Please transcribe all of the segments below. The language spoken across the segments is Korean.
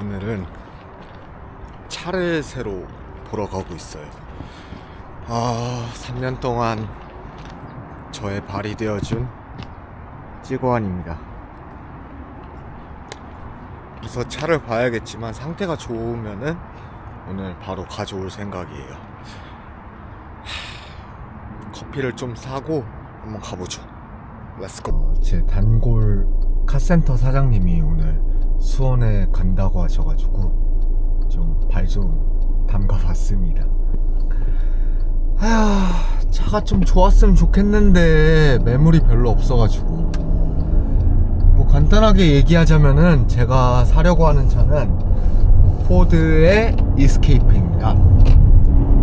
오늘은 차를 새로 보러 가고 있어요. 아, 3년 동안 저의 발이 되어준 찌고환입니다. 그래서 차를 봐야겠지만 상태가 좋으면은 오늘 바로 가져올 생각이에요. 하, 커피를 좀 사고 한번 가보죠. 렛츠고. 제 단골 카센터 사장님이 오늘 수원에 간다고 하셔가지고 좀발좀 담가봤습니다. 아휴, 차가 좀 좋았으면 좋겠는데 매물이 별로 없어가지고 뭐 간단하게 얘기하자면은 제가 사려고 하는 차는 포드의 이스케이프입니다.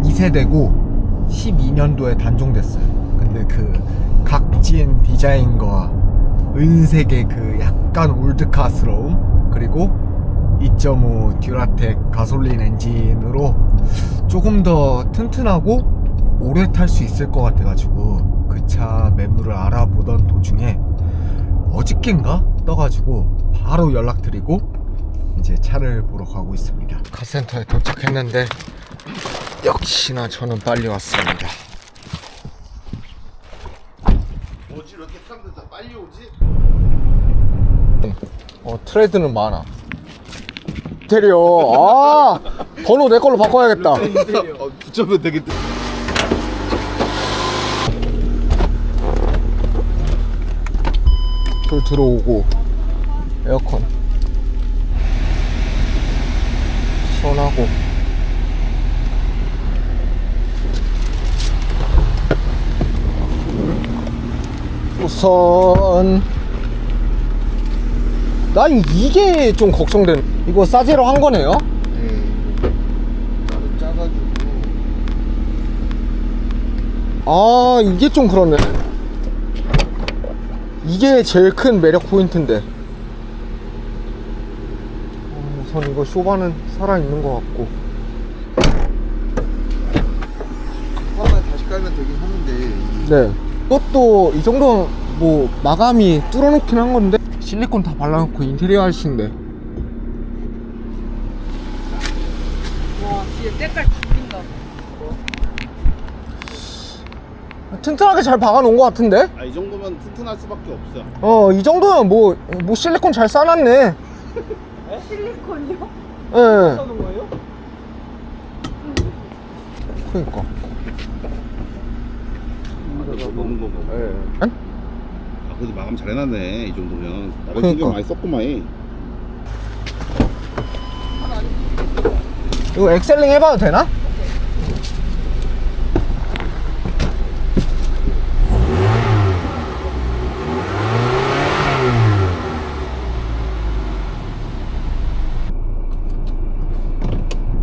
2세대고 12년도에 단종됐어요. 근데 그 각진 디자인과 은색의 그 약간 올드카스러움 그리고 2.5 듀라텍 가솔린 엔진으로 조금 더 튼튼하고 오래 탈 수 있을 것 같아가지고 그 차 매물을 알아보던 도중에 어저께인가 떠가지고 바로 연락드리고 이제 차를 보러 가고 있습니다. 카센터에 도착했는데 역시나 저는 빨리 왔습니다. 뭐지 이렇게 사람들 다 빨리 오지? 어 트레드는 많아. 인테리어 아 번호 내 걸로 바꿔야겠다. 어, 붙여면 되겠다. 불 들어오고 에어컨 시원하고 우선 난 이게 좀 걱정되는 이거 싸제로 한 거네요? 나는 짜가지고. 아 이게 좀 그렇네. 이게 제일 큰 매력 포인트인데. 어, 우선 이거 쇼바는 살아있는 것 같고. 화만 다시 깔면 되긴 하는데. 네. 이것도 이 정도 뭐 마감이 뚫어놓긴 한 건데 실리콘 다 발라놓고 인테리어 하시는데 와 뒤에 때깔 죽인다 튼튼하게 잘 박아놓은 것 같은데 아 이 정도면 튼튼할 수밖에 없어. 어 이 정도면 뭐, 뭐 실리콘 잘 싸놨네 실리콘이요? 예 써는 거예요? 그니까 먹는 거 먹어. 예. 아 그래도 마감 잘 해놨네 이 정도면. 그러니까. 신경 많이 썼구만. 해. 이거 엑셀링 해봐도 되나?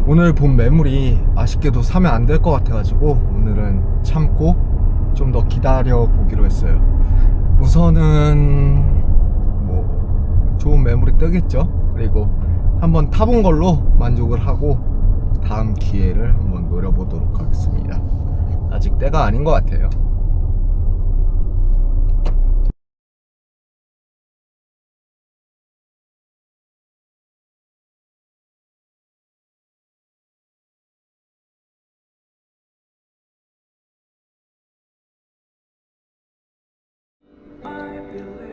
오늘 본 매물이 아쉽게도 사면 안 될 것 같아가지고 오늘은 참고 좀 더 기다려 보기로 했어요. 우선은 뭐 좋은 매물이 뜨겠죠. 그리고 한번 타본 걸로 만족을 하고 다음 기회를 한번 노려보도록 하겠습니다. 아직 때가 아닌 것 같아요. feel it.